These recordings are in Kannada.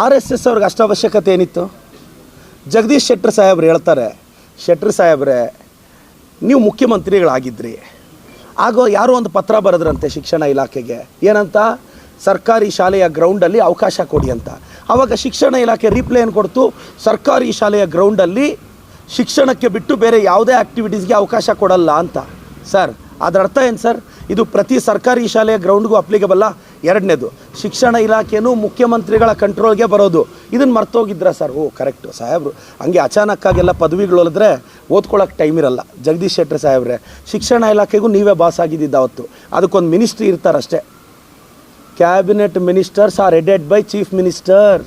ಆರ್ ಎಸ್ ಎಸ್ ಅವ್ರಿಗೆ ಅಷ್ಟು ಅವಶ್ಯಕತೆ ಏನಿತ್ತು? ಜಗದೀಶ್ ಶೆಟ್ಟರ್ ಸಾಹೇಬ್ರು ಹೇಳ್ತಾರೆ, ಶೆಟ್ಟರ್ ಸಾಹೇಬ್ರೆ, ನೀವು ಮುಖ್ಯಮಂತ್ರಿಗಳಾಗಿದ್ರಿ. ಆಗೋ ಯಾರೋ ಒಂದು ಪತ್ರ ಬರೆದ್ರಂತೆ ಶಿಕ್ಷಣ ಇಲಾಖೆಗೆ. ಏನಂತ? ಸರ್ಕಾರಿ ಶಾಲೆಯ ಗ್ರೌಂಡಲ್ಲಿ ಅವಕಾಶ ಕೊಡಿ ಅಂತ. ಆವಾಗ ಶಿಕ್ಷಣ ಇಲಾಖೆ ರಿಪ್ಲೈ ಏನು ಕೊಡ್ತು. ಸರ್ಕಾರಿ ಶಾಲೆಯ ಗ್ರೌಂಡಲ್ಲಿ ಶಿಕ್ಷಣಕ್ಕೆ ಬಿಟ್ಟು ಬೇರೆ ಯಾವುದೇ ಆ್ಯಕ್ಟಿವಿಟೀಸ್ಗೆ ಅವಕಾಶ ಕೊಡಲ್ಲ ಅಂತ. ಸರ್ ಅದರ ಅರ್ಥ ಏನು ಸರ್? ಇದು ಪ್ರತಿ ಸರ್ಕಾರಿ ಶಾಲೆಯ ಗ್ರೌಂಡ್ಗೂ ಅಪ್ಲಿಕಬಲ್ಲ ಎರಡನೇದು, ಶಿಕ್ಷಣ ಇಲಾಖೆಯೂ ಮುಖ್ಯಮಂತ್ರಿಗಳ ಕಂಟ್ರೋಲ್ಗೆ ಬರೋದು. ಇದನ್ನು ಮರ್ತೋಗಿದ್ರ ಸರ್? ಓ ಕರೆಕ್ಟು ಸಾಹೇಬ್ರು. ಹಂಗೆ ಅಚಾನಕ್ಕಾಗೆಲ್ಲ ಪದವಿಗಳು ಹೊಲಿದ್ರೆ ಓದ್ಕೊಳ್ಳೋಕೆ ಟೈಮ್ ಇರಲ್ಲ. ಜಗದೀಶ್ ಶೆಟ್ಟರ್ ಸಾಹೇಬ್ರೆ, ಶಿಕ್ಷಣ ಇಲಾಖೆಗೂ ನೀವೇ ಬಾಸ್ ಆಗಿದ್ದಿದ್ದು ಅವತ್ತು. ಅದಕ್ಕೊಂದು ministry ಇರ್ತಾರಷ್ಟೇ. Cabinet ministers are headed by chief minister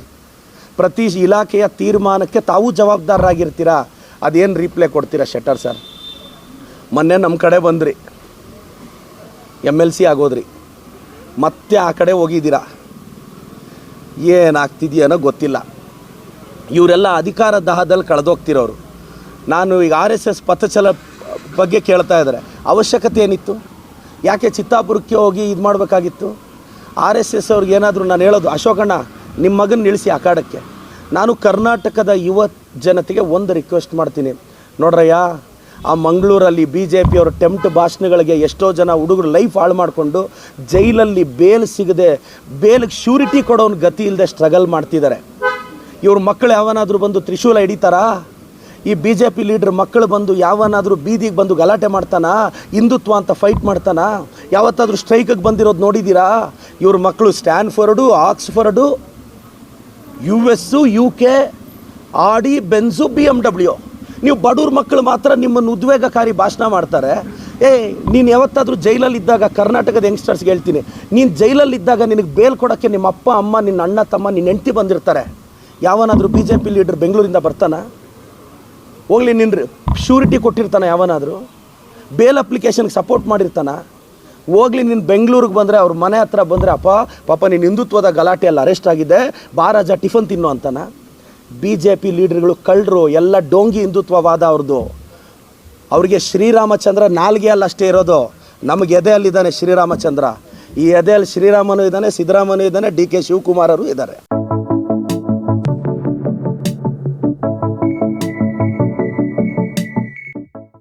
ಪ್ರತಿ ಇಲಾಖೆಯ ತೀರ್ಮಾನಕ್ಕೆ ತಾವು ಜವಾಬ್ದಾರರಾಗಿರ್ತೀರಾ? ಅದೇನು ರಿಪ್ಲೈ ಕೊಡ್ತೀರಾ ಶೆಟ್ಟರ್ ಸರ್? ಮೊನ್ನೆ ನಮ್ಮ ಕಡೆ ಬಂದ್ರಿ. ಎಂ ಎಲ್ ಸಿ ಆಗೋದ್ರಿ. ಮತ್ತೆ ಆ ಕಡೆ ಹೋಗಿದ್ದೀರಾ? ಏನಾಗ್ತಿದೆಯೋ ಗೊತ್ತಿಲ್ಲ. ಇವರೆಲ್ಲ ಅಧಿಕಾರ ದಾಹದಲ್ಲಿ ಕಳೆದೋಗ್ತಿರೋರು. ನಾನು ಈಗ ಆರ್ ಎಸ್ ಎಸ್ ಪಥಚಲ ಬಗ್ಗೆ ಕೇಳ್ತಾ ಇದ್ದಾರೆ. ಅವಶ್ಯಕತೆ ಏನಿತ್ತು? ಯಾಕೆ ಚಿತ್ತಾಪುರಕ್ಕೆ ಹೋಗಿ ಇದು ಮಾಡಬೇಕಾಗಿತ್ತು? ಆರ್ ಎಸ್ ಎಸ್ ಅವ್ರಿಗೆ ಏನಾದರೂ ನಾನು ಹೇಳೋದು, ಅಶೋಕಣ್ಣ ನಿಮ್ಮ ಮಗನ ನಿಲ್ಲಿಸಿ ಅಖಾಡಕ್ಕೆ ನಾನು ಕರ್ನಾಟಕದ ಯುವ ಜನತೆಗೆ ಒಂದು ರಿಕ್ವೆಸ್ಟ್ ಮಾಡ್ತೀನಿ. ನೋಡ್ರಯ್ಯ ಆ ಮಂಗಳೂರಲ್ಲಿ ಬಿ ಜೆ ಪಿಯವ್ರ ಟೆಂಪ್ಟ್ ಭಾಷಣಗಳಿಗೆ ಎಷ್ಟೋ ಜನ ಹುಡುಗರು ಲೈಫ್ ಹಾಳು ಮಾಡಿಕೊಂಡು ಜೈಲಲ್ಲಿ ಬೇಲ್ ಸಿಗದೆ ಬೇಲ್ಗೆ ಶ್ಯೂರಿಟಿ ಕೊಡೋನ ಗತಿ ಇಲ್ಲದೆ ಸ್ಟ್ರಗಲ್ ಮಾಡ್ತಿದ್ದಾರೆ. ಇವ್ರ ಮಕ್ಕಳು ಯಾವನಾದರೂ ಬಂದು ತ್ರಿಶೂಲ ಹಿಡಿತಾರಾ? ಈ ಬಿ ಜೆ ಪಿ ಲೀಡ್ರ್ ಮಕ್ಕಳು ಬಂದು ಯಾವನಾದರೂ ಬೀದಿಗೆ ಬಂದು ಗಲಾಟೆ ಮಾಡ್ತಾನಾ? ಹಿಂದುತ್ವ ಅಂತ ಫೈಟ್ ಮಾಡ್ತಾನಾ? ಯಾವತ್ತಾದರೂ ಸ್ಟ್ರೈಕಿಗೆ ಬಂದಿರೋದು ನೋಡಿದ್ದೀರಾ ಇವ್ರ ಮಕ್ಕಳು Stanford, Oxford, U S, U K Audi Benz, B M W. ನೀವು ಬಡವ್ರ ಮಕ್ಕಳು ಮಾತ್ರ ನಿಮ್ಮನ್ನು ಉದ್ವೇಗಕಾರಿ ಭಾಷಣ ಮಾಡ್ತಾರೆ. ಏ, ನೀನು ಯಾವತ್ತಾದರೂ ಜೈಲಲ್ಲಿದ್ದಾಗ ಕರ್ನಾಟಕದ ಯಂಗ್ಸ್ಟರ್ಸ್ಗೆ ಹೇಳ್ತೀನಿ. ನೀನು ಜೈಲಲ್ಲಿ ಇದ್ದಾಗ ನಿನಗೆ ಬೇಲ್ ಕೊಡೋಕ್ಕೆ ನಿಮ್ಮ ಅಪ್ಪ, ಅಮ್ಮ, ನಿನ್ನ ಅಣ್ಣ, ತಮ್ಮ, ನಿನ್ನ ಹೆಂಡತಿ ಬಂದಿರ್ತಾರೆ. ಯಾವನಾದರೂ ಬಿ ಜೆ ಪಿ ಲೀಡರ್ ಬೆಂಗಳೂರಿಂದ ಬರ್ತಾನ? ಹೋಗ್ಲಿ ನಿನ್ನ ಶ್ಯೂರಿಟಿ ಕೊಟ್ಟಿರ್ತಾನೆ ಯಾವನಾದರೂ? ಬೇಲ್ ಅಪ್ಲಿಕೇಶನ್ಗೆ ಸಪೋರ್ಟ್ ಮಾಡಿರ್ತಾನ? ಹೋಗ್ಲಿ ನಿನ್ನ ಬೆಂಗಳೂರಿಗೆ ಬಂದರೆ ಅವ್ರ ಮನೆ ಹತ್ರ ಬಂದರೆ, ಅಪ್ಪ, ಪಾಪ ನಿನ್ನ ಹಿಂದುತ್ವದ ಗಲಾಟೆಯಲ್ಲಿ ಅರೆಸ್ಟ್ ಆಗಿದೆ. ಬಾರಾಜ ಟಿಫನ್ ತಿನ್ನು ಅಂತಾನ? ಬಿ ಜೆ ಪಿ ಲೀಡರ್ಗಳು ಕಳ್ಳರು, ಎಲ್ಲ ಡೋಂಗಿ ಹಿಂದುತ್ವವಾದ ಅವ್ರದ್ದು. ಅವ್ರಿಗೆ ಶ್ರೀರಾಮಚಂದ್ರ ನಾಲ್ಗೆ ಅಲ್ಲ ಅಷ್ಟೇ ಇರೋದು. ನಮಗೆ ಎದೆಯಲ್ಲಿದ್ದಾನೆ ಶ್ರೀರಾಮಚಂದ್ರ. ಈ ಎದೆಯಲ್ಲಿ ಶ್ರೀರಾಮನು ಇದ್ದಾನೆ ಸಿದ್ದರಾಮನು ಇದ್ದಾನೆ, ಡಿ ಕೆ ಶಿವಕುಮಾರರು ಇದ್ದಾರೆ.